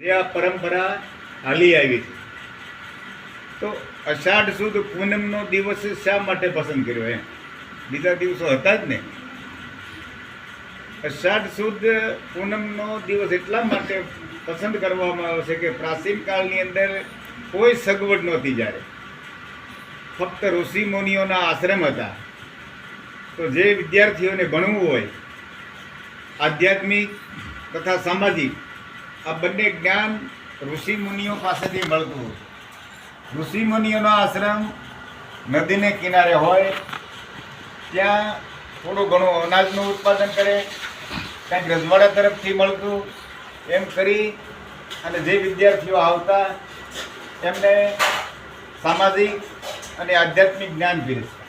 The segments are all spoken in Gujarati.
જે આ પરંપરા હાલી આવી છે. તો અષાઢ સુદ પૂનમનો દિવસ શા માટે પસંદ કર્યો એમ? બીજા દિવસો હતા જ ને. અષાઢ સુદ પૂનમનો દિવસ એટલા માટે પસંદ કરવામાં આવે છે કે પ્રાચીન કાળની અંદર કોઈ સગવડ નહોતી જ્યારે. ફક્ત ઋષિ મુનિઓના આશ્રમ હતા. તો જે વિદ્યાર્થીઓને ભણવું હોય, આધ્યાત્મિક તથા સામાજિક આ બંને જ્ઞાન ઋષિ મુનિઓ પાસેથી મળતું હતું ઋષિ મુનિઓનો આશ્રમ નદીને કિનારે હોય, ત્યાં થોડું ઘણું અનાજનું ઉત્પાદન કરે, કંઈક રજવાડા તરફથી મળતું, એમ કરી અને જે વિદ્યાર્થીઓ આવતા, એમને સામાજિક અને આધ્યાત્મિક જ્ઞાન પીરસતા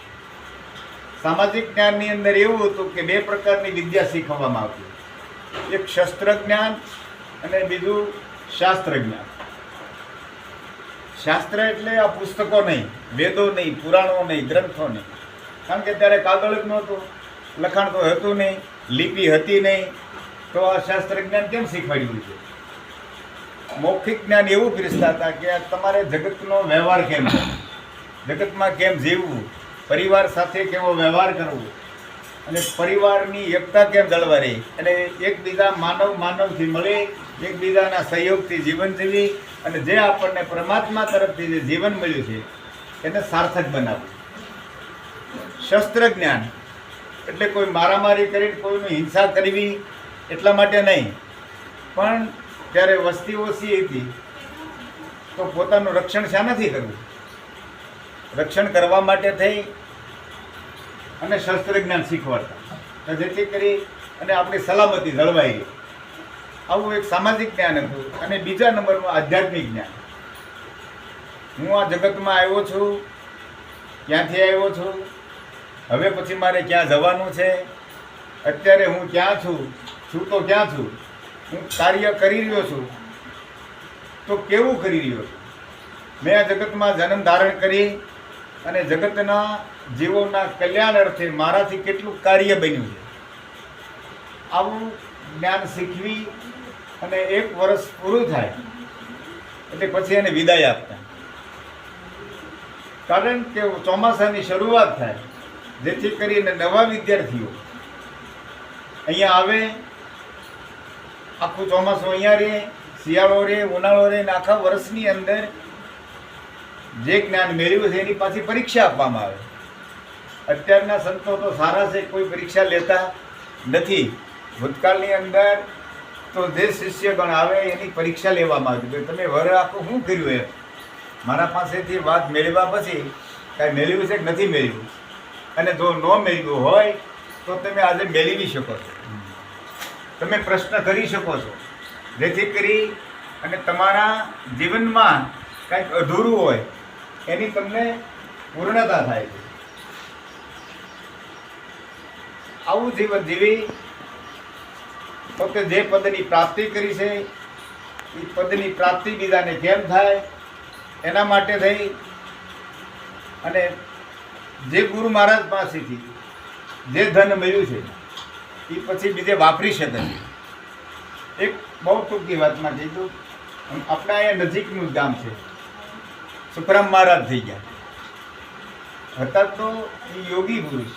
સામાજિક જ્ઞાનની અંદર એવું હતું કે બે પ્રકારની વિદ્યા શીખવવામાં આવતી. એક શસ્ત્ર જ્ઞાન અને બીજું શાસ્ત્ર જ્ઞાન શાસ્ત્ર એટલે આ પુસ્તકો નહીં, વેદો નહીં, પુરાણો નહીં, ગ્રંથો નહીં. કારણ કે ત્યારે કાગળ જ નહોતું, લખાણ તો હતું નહીં, લિપિ હતી નહીં. તો આ શાસ્ત્ર જ્ઞાન કેમ શીખવાડ્યું છે? મૌખિક જ્ઞાન એવું પીરસતા હતા કે તમારે જગતનો વ્યવહાર કેમ જગતમાં કેમ જીવવું? પરિવાર સાથે કેવો વ્યવહાર કરવો? અને પરિવારની એકતા કેમ જળવાઈ અને એકબીજા માનવ માનવથી મળે એકબીજાના સહયોગથી જીવન જીવી અને જે આપણને પરમાત્મા તરફથી જે જીવન મળ્યું છે, એને સાર્થક બનાવવું શસ્ત્ર જ્ઞાન, એટલે કોઈ મારામારી કરીને કોઈની હિંસા કરવી, એટલા માટે નહીં. પણ ત્યારે વસ્તી ઓછી હતી, તો પોતાનું રક્ષણ શાનાથી કરવું? રક્ષણ કરવા માટે થઈ અને શસ્ત્ર જ્ઞાન શીખવાડતા. જેથી કરી અને આપણી સલામતી જળવાઈ રહી. આવું એક સામાજિક જ્ઞાન હતું અને બીજા નંબરમાં આધ્યાત્મિક જ્ઞાન. હું આ જગતમાં આવ્યો છું, ક્યાંથી આવ્યો છું? હવે પછી મારે ક્યાં જવાનું છે? અત્યારે હું ક્યાં છું? છું તો ક્યાં છું? હું કાર્ય કરી રહ્યો છું. તો કેવું કરી રહ્યો છું? મેં આ જગતમાં જન્મ ધારણ કરી અને જગતના જીવોના કલ્યાણ અર્થે મારાથી કેટલું કાર્ય બન્યું છે? આવું જ્ઞાન શીખવી અને એક વર્ષ પૂરું થાય, એટલે પછી એને વિદાય આપતા. કારણ કે ચોમાસાની શરૂઆત થાય, જેથી કરીને નવા વિદ્યાર્થીઓ અહીંયા આવે, આખું ચોમાસું અહીંયા રહે, શિયાળો રહે, ઉનાળો રહે અને આખા વર્ષની અંદર જે જ્ઞાન મેળવ્યું છે, એની પાછી પરીક્ષા આપવામાં આવે. અત્યારના સંતો તો સારા છે, કોઈ પરીક્ષા લેતા નથી. ભૂતકાળની અંદર તો જે શિષ્યગણ આવે એની પરીક્ષા લેવામાં આવતી કે તમે વર આખું શું કર્યું એમ? મારા પાસેથી વાત મેળવ્યા પછી કાંઈ મેળવ્યું છે કે નથી મેળવ્યું? અને જો ન મેળવ્યું હોય, તો તમે આજે મેળવી શકો છો. તમે પ્રશ્ન કરી શકો છો. જેથી કરી અને તમારા જીવનમાં કંઈક અધૂરું હોય, એની તમને પૂર્ણતા થાય છે. આવું જીવન જીવી પોતે જે પદની પ્રાપ્તિ કરી છે એ પદની પ્રાપ્તિ બીજાને કેમ થાય? એના માટે થઈ અને જે ગુરુ મહારાજ પાસેથી જે ધન મળ્યું છે એ પછી બીજે વાપરી શકે એક બહુ ટૂંકી વાતમાં કીધું આપણા અહીંયા નજીકનું ગામ છે. સુખરામ મહારાજ થઈ ગયા. હતા તો એ યોગી પુરુષ.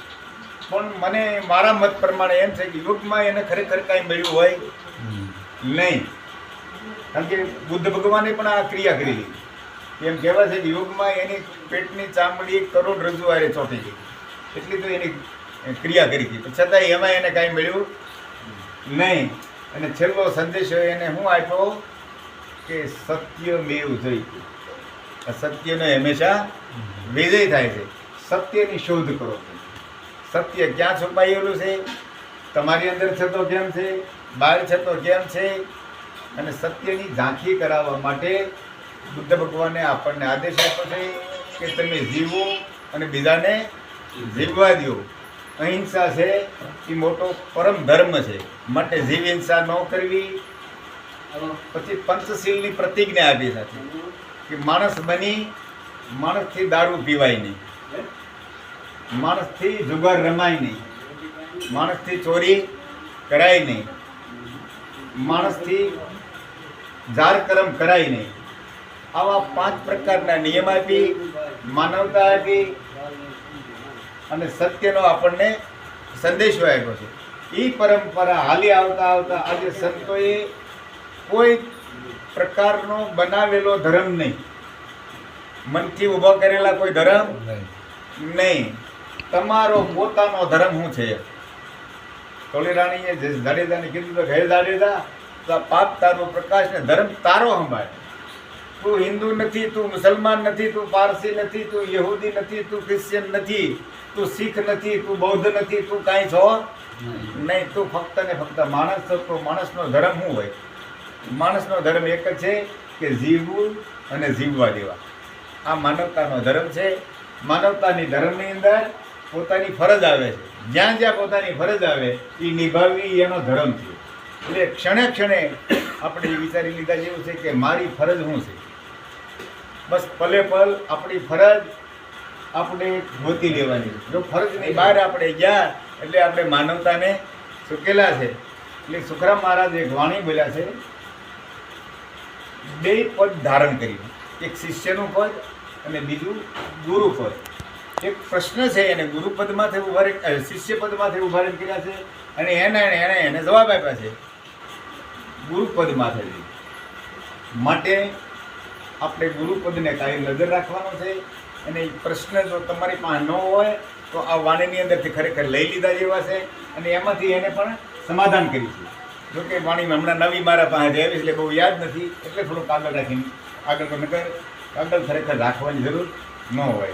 પણ મને મારા મત પ્રમાણે એમ છે કે યોગમાં એને ખરેખર કાંઈ મળ્યું હોય નહીં. કારણ કે બુદ્ધ ભગવાને પણ આ ક્રિયા કરી એમ કહેવાય છે કે યોગમાં એની પેટની ચામડી એક કરોડ રજૂ આરે ચોંટી ગઈ. એટલી તો એની ક્રિયા કરી હતી. છતાંય એમાં એને કાંઈ મળ્યું નહીં. અને છેલ્લો સંદેશો એને હું આપ્યો કે સત્ય મેવ થઈ સત્યનો હંમેશા વિજય થાય છે. સત્યની શોધ કરો. સત્ય ક્યાં છુપાયેલું છે, તમારી અંદર છે તો કેમ છે બહાર છે તો કેમ છે, અને સત્યની ઝાંખી કરાવવા માટે બુદ્ધ ભગવાને આપણને આદેશ આપ્યો છે કે તમે જીવો અને બીજાને જીવવા દો. અહિંસા છે એ મોટો પરમ ધર્મ છે. માટે જીવ હિંસા ન કરવી. પછી પંચશીલની પ્રતિજ્ઞા આપી સાથે કે માણસ બની, માણસથી દારૂ પીવાય નહીં. માણસથી જુગાર રમાય નહીં. માણસથી ચોરી કરાય નહીં. માણસથી જાર કરમ કરાય નહીં. આવા પાંચ પ્રકારના નિયમ આપી માનવતા આપી અને સત્યનો આપણને સંદેશો આપ્યો છે. એ પરંપરા હાલી આવતા આવતા આજે સંતોએ કોઈ પ્રકારનો બનાવેલો ધર્મ નહીં. મનથી ઊભો કરેલા કોઈ ધર્મ નહીં. તમારો પોતાનો ધર્મ શું છે? ટોલેરાણીએ જે જાડેજાને કીધું તો હે જાડેજા તો આ પાપ તારો પ્રકાશ ને ધર્મ તારો સંભાળ. તું હિન્દુ નથી તું મુસલમાન નથી તું પારસી નથી તું યહૂદી નથી તું ક્રિશ્ચિયન નથી તું શીખ નથી તું બૌદ્ધ નથી તું કાંઈ છો? નહીં તું ફક્ત ને ફક્ત માણસ છો તો માણસનો ધર્મ શું હોય? માણસનો ધર્મ એક જ છે કે જીવવું અને જીવવા દેવા. આ માનવતાનો ધર્મ છે. માનવતાની ધર્મની અંદર પોતાની ફરજ આવે છે. જ્યાં જ્યાં પોતાની ફરજ આવે, એ નિભાવવી એનો ધર્મ છે. એટલે ક્ષણે ક્ષણે આપણે વિચારી લીધા જેવું છે કે મારી ફરજ શું છે? બસ પલે પલ આપણી ફરજ આપણે ગોતી લેવાની જો ફરજની બહાર આપણે ગયા, એટલે આપણે માનવતાને ચૂકેલા છે. એટલે સુખરામ મહારાજ એક વાણી બોલ્યા છે. બે પદ ધારણ કર્યું. એક શિષ્યનું પદ અને બીજું ગુરુ પદ. એક પ્રશ્ન છે, એને ગુરુપદમાંથી ઊભા રહી- શિષ્યપદમાંથી ઊભા રહી કર્યા છે અને એને એને એને જવાબ આપ્યા છે. ગુરુપદમાંથી. માટે આપણે ગુરુપદને કાંઈ નજર રાખવાનો છે અને પ્રશ્ન જો તમારી પાસે ન હોય, તો આ વાણીની અંદરથી ખરેખર લઈ લીધા જેવા છે અને એમાંથી એને પણ સમાધાન કર્યું છે. જો વાણીમાં હમણાં નવી મારા પાસે આવી એટલે બહુ યાદ નથી, એટલે થોડું કાગળ રાખીને આગળ તો નકર કાગળ ખરેખર રાખવાની જરૂર ન હોય.